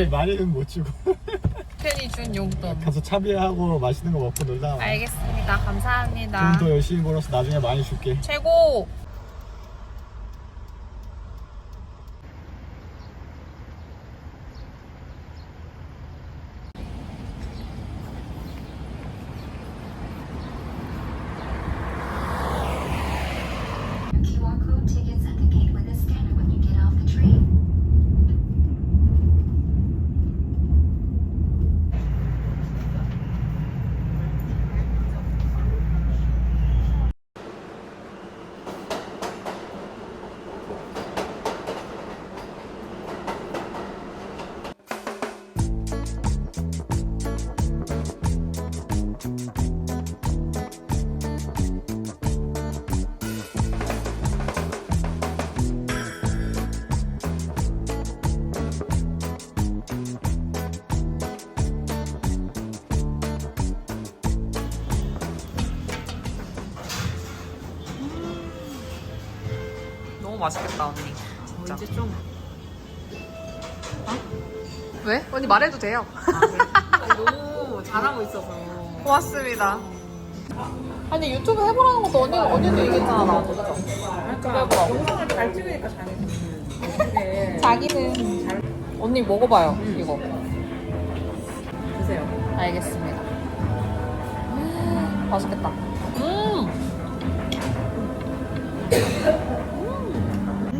많이는 못 주고 팬이 준 용돈. 가서 차비하고 맛있는 거 먹고 놀다 알겠습니다. 감사합니다. 돈 더 열심히 벌어서 나중에 많이 줄게 최고. 너무 맛있겠다 언니. 진짜. 이제 좀 왜? 언니 말해도 돼요. 너무 잘하고 있어서 고맙습니다. 아니 유튜브 해보라는 것도 언니 언니도 얘기했잖아 그죠? 그러니까 영상을 잘 찍으니까 잘해 자기는 언니 먹어봐요 이거. 드세요 알겠습니다. 음, 맛있겠다. 음.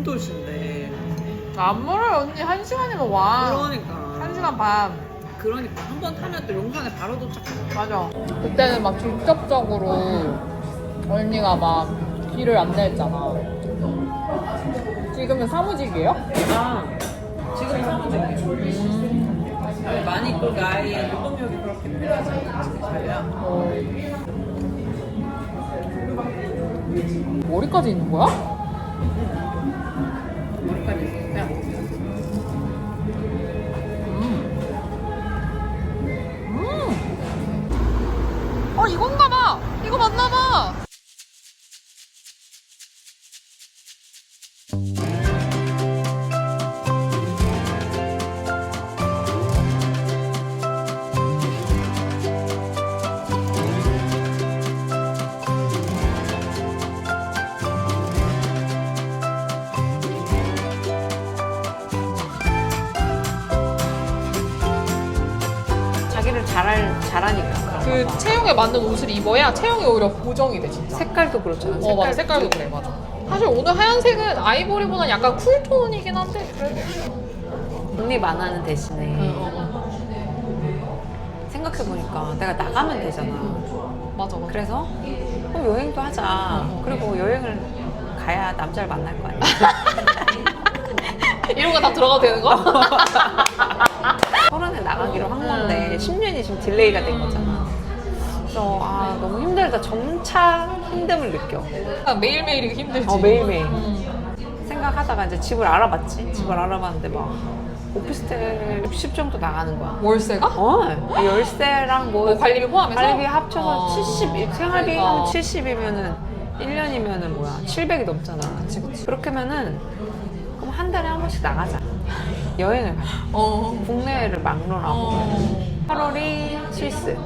운도신데 안 멀어요 언니 한 시간이면 와. 그러니까 한 시간 반. 그러니까 한 번 타면 또 용산에 바로 도착해 맞아. 그때는 막 직접적으로 언니가 막 길을 안내했잖아. 지금은 사무직이에요? 아 지금 사무직이에요 많이 또 나의 노동력이 그렇게 필요하지 않은 자리야 머리까지 있는 거야? 어 이건가 봐. 이거 맞나 봐. 자기를 잘할, 잘하니까. 그 채용에 맞는 옷을 입어야 채용이 오히려 보정이 돼 진짜. 색깔도 그렇잖아. 어 맞아 색깔도 그래 맞아. 사실 오늘 하얀색은 아이보리보다는 약간 쿨톤이긴 한데 그래도. 독립 안 하는 대신에 어, 생각해보니까 내가 나가면 되잖아. 맞아 맞아. 그래서 그럼 여행도 하자. 그리고 여행을 가야 남자를 만날 거 아니야. 이런 거 다 들어가도 되는 거? 서른에 나가기로 한 건데 10년이 지금 딜레이가 된 거잖아. 그래서 아 너무 힘들다. 점차 힘듦을 느껴. 매일매일이 힘들지. 어 매일매일. 음. 생각하다가 이제 집을 알아봤지. 집을 알아봤는데 막 오피스텔 60 정도 나가는 거야. 월세가? 어, 열세랑 뭐, 뭐 관리비 포함해서? 관리비 합쳐서 어. 70, 생활비 그러니까. 하면 70이면은 1년이면은 뭐야 700이 넘잖아. 그치, 그치. 그렇게면은 그럼 한 달에 한 번씩 나가자. 여행을 가자. 어. 국내를 막론하고 어. 8월이 스위스.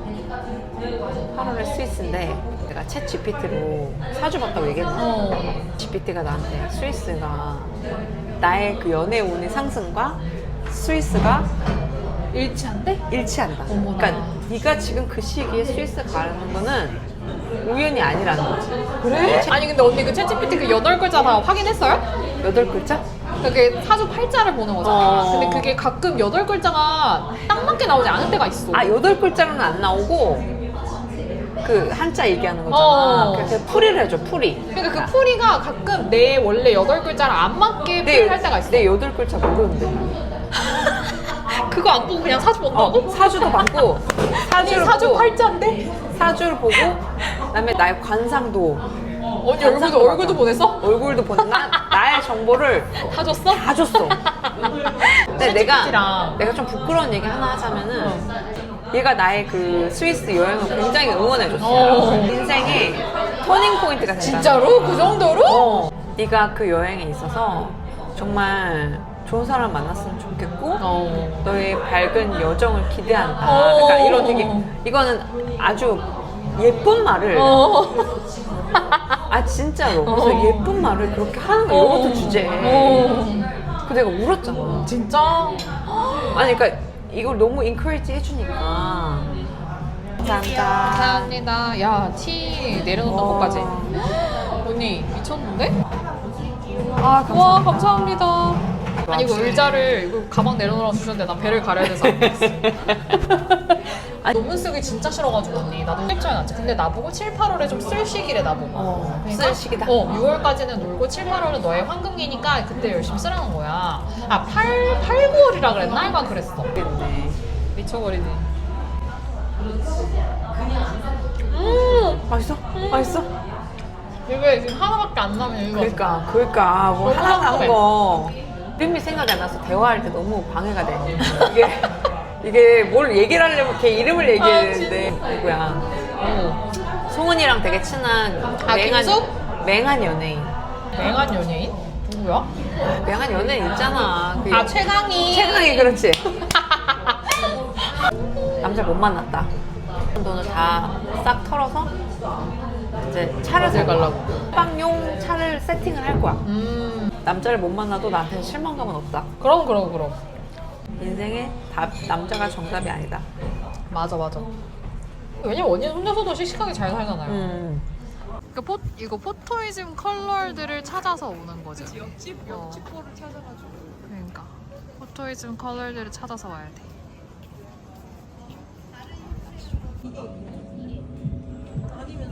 8월에 스위스인데 내가 챗 GPT로 사주봤다고 얘기했나? 어. GPT가 나한테 스위스가 나의 그 연애 운의 상승과 스위스가 일치한데? 일치한다. 어머나. 그러니까 네가 지금 그 시기에 스위스 가는 거는 우연이 아니라는 거지. 그래? 아니 근데 언니 그 챗GPT 그 여덟 글자 다 확인했어요? 여덟 글자? 그게 사주 팔자를 보는 거잖아. 어. 근데 그게 가끔 여덟 글자가 딱 맞게 나오지 않을 때가 있어. 아 여덟 글자로는 안 나오고 그 한자 얘기하는 거잖아. 어. 그래서 풀이를 해줘 풀이. 그러니까 그 풀이가 가끔 내 원래 여덟 글자랑 안 맞게 풀이를 할 때가 있어. 내 여덟 글자 모르는데. 그거 안 보고 그냥 사주 본다고? 어, 사주도 받고 사주를 사주 보고 팔자인데? 사주를 보고 그다음에 나의 관상도 언니 얼굴도 얼굴도 보냈어? 얼굴도 보는 나, 나의 정보를 다 줬어? 다 줬어. 근데 내가. 내가 좀 부끄러운 얘기 하나 하자면은 얘가 나의 그 스위스 여행을 굉장히 응원해줬어. 어. 인생의 터닝 포인트가 된다. 진짜로? 그 정도로? 어. 네가 그 여행에 있어서 정말 좋은 사람 만났으면 좋겠고 어. 너의 밝은 여정을 기대한다. 어. 그러니까 이런 되게 이거는 아주 예쁜 말을 어. 아 진짜로 그래서 어. 예쁜 말을 그렇게 하는 거 이것도 주제. 어. 그 내가 울었잖아. 진짜? 아니 그러니까 이걸 너무 인커리지 해주니까. 감사합니다. 감사합니다. 야, 티 내려놓는 와. 것까지. 언니, 미쳤는데? 아 감사합니다. 와, 감사합니다. 아니, 이거 의자를, 이거 가방 내려놓으라고 주셨는데 나 배를 가려야 돼서 안. 아니. 논문 쓰기 진짜 싫어가지고 언니 나도 캡처해 놨지 근데 나보고 7, 8월에 좀 쓸 시기래 나보고 어, 쓸 시기다. 어 6월까지는 놀고 7, 8월은 너의 황금기니까 그때 열심히 쓰라는 거야 아 8, 8, 9월이라 그랬나? 하여간 그랬어 모르겠네. 미쳐버리네 음 맛있어? 맛있어? 이게 지금 하나밖에 안 나면 이거 그러니까 그러니까 뭐 하나 궁금해. 한거 이름이 생각이 안 나서 대화할 때 너무 방해가 돼. 이게 이게 뭘 얘기를 하려면 걔 이름을 얘기해야 아, 되는데 진짜. 누구야? 어. 송은이랑 되게 친한 아, 맹한 김숙? 맹한 연예인. 맹한 연예인? 누구야? 맹한 연예인 있잖아. 그 아 최강희 최강이 그렇지. 남자 못 만났다. 돈을 다 싹 털어서 이제 차를 어딜. 가려고? 빵용 차를 세팅을 할 거야. 음 남자를 못 만나도 나한테는 실망감은 없다. 그럼 그럼 그럼 인생에 답, 남자가 정답이 아니다. 맞아 맞아 왜냐면 언니는 혼자서도 씩씩하게 잘 살잖아요 음. 그 포, 이거 포토이즘 컬러들을 찾아서 오는 거죠. 옆집 어. 옆집 거를 찾아가지고 그러니까 포토이즘 컬러들을 찾아서 와야 돼.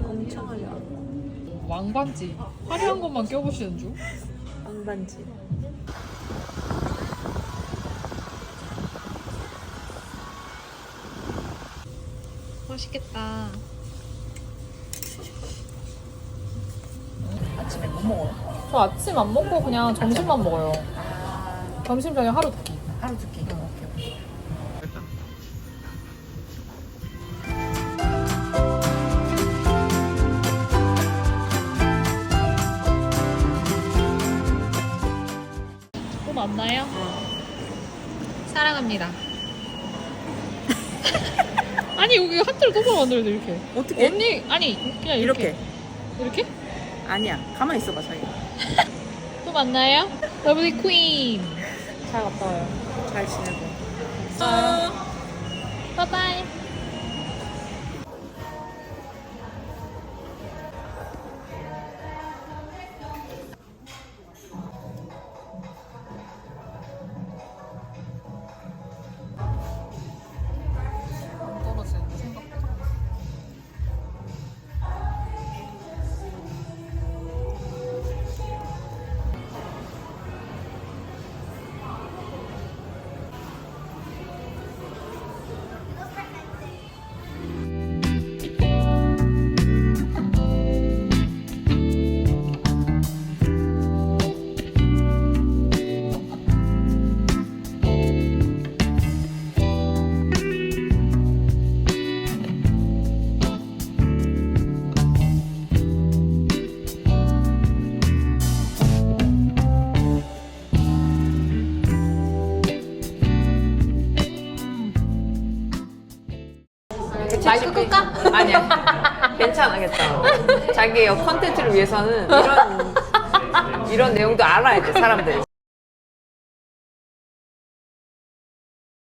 엄청 하냐. 왕반지 화려한 것만 껴보시는 중. 왕반지. 맛있겠다. 아침에 뭐 먹어요? 저 아침 안 먹고 그냥 점심만 먹어요. 점심 저녁 하루 두 끼. 하루 두 끼 오케이 오케이 또 만나요? 사랑합니다. 아니 여기 하트를 똑바로 만들어야 돼 이렇게. 어떻게? 언니 아니 그냥 이렇게. 이렇게 이렇게? 아니야 가만히 있어봐 자기 또 만나요? 러블리 퀸. 잘 갔다 와요. 잘 지내고 바이바이. 마이크 끌까? 아니야. 괜찮아, 괜찮아. 자기의 컨텐츠를 위해서는 이런, 이런 내용도 알아야 돼, 사람들이.